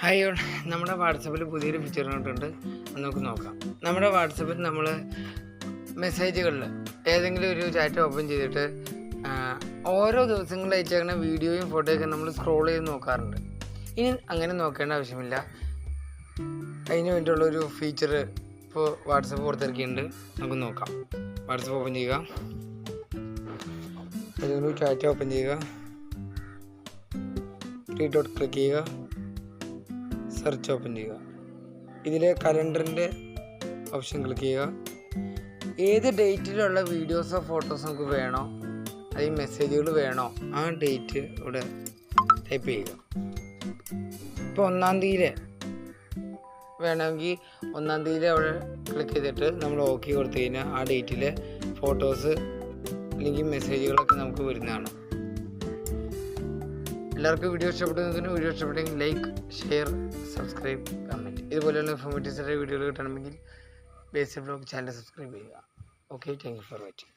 Hi നമ്മുടെ വാട്സപ്പിൽ പുതിയൊരു ഫീച്ചർ കണ്ടിട്ടുണ്ട്. നമുക്ക് നോക്കാം. നമ്മുടെ വാട്സപ്പിൽ നമ്മൾ മെസ്സേജുകളിൽ ഏതെങ്കിലും ഒരു ചാറ്റ് ഓപ്പൺ ചെയ്തിട്ട് ഓരോ ദിവസങ്ങളിൽ അയച്ചേക്കുന്ന വീഡിയോയും ഫോട്ടോയൊക്കെ നമ്മൾ സ്ക്രോൾ ചെയ്ത് നോക്കാറുണ്ട്. ഇനി അങ്ങനെ നോക്കേണ്ട ആവശ്യമില്ല. അതിന് വേണ്ടിയുള്ളൊരു ഫീച്ചർ ഇപ്പോൾ വാട്സപ്പ് പുറത്തിറക്കിയിട്ടുണ്ട്. നമുക്ക് നോക്കാം. വാട്സപ്പ് ഓപ്പൺ ചെയ്യുക. ഏതെങ്കിലും ചാറ്റ് ഓപ്പൺ ചെയ്യുക. ഡോട്ട് ക്ലിക്ക് ചെയ്യുക. സെർച്ച് ഓപ്പൺ ചെയ്യുക. ഇതിലെ കലണ്ടറിന്റെ ഓപ്ഷൻ ക്ലിക്ക് ചെയ്യുക. ഏത് ഡേറ്റിലുള്ള വീഡിയോസോ ഫോട്ടോസോ നമുക്ക് വേണോ അല്ലെങ്കിൽ മെസ്സേജുകൾ വേണോ ആ ഡേറ്റ് ഇവിടെ ടൈപ്പ് ചെയ്യുക. ഇപ്പോൾ ഒന്നാം തീയതി വേണമെങ്കിൽ ഒന്നാം തീയതി അവിടെ ക്ലിക്ക് ചെയ്തിട്ട് നമ്മൾ ഓക്കെ കൊടുത്തു കഴിഞ്ഞാൽ ആ ഡേറ്റിലെ ഫോട്ടോസ് അല്ലെങ്കിൽ മെസ്സേജുകളൊക്കെ നമുക്ക് വരുന്നതാണ്. എല്ലാവർക്കും വീഡിയോ ഇഷ്ടപ്പെടുന്നതിന് വീഡിയോ ഇഷ്ടപ്പെട്ടെങ്കിൽ ലൈക്ക് ഷെയർ സബ്സ്ക്രൈബ് കമന്റ് ഇതുപോലെയുള്ള ഇൻഫോർമേറ്റീവ്സ് വീഡിയോകൾ കിട്ടണമെങ്കിൽ ബേസിക് ബ്ലോഗ് ചാനൽ സബ്സ്ക്രൈബ് ചെയ്യുക. Okay thank you for watching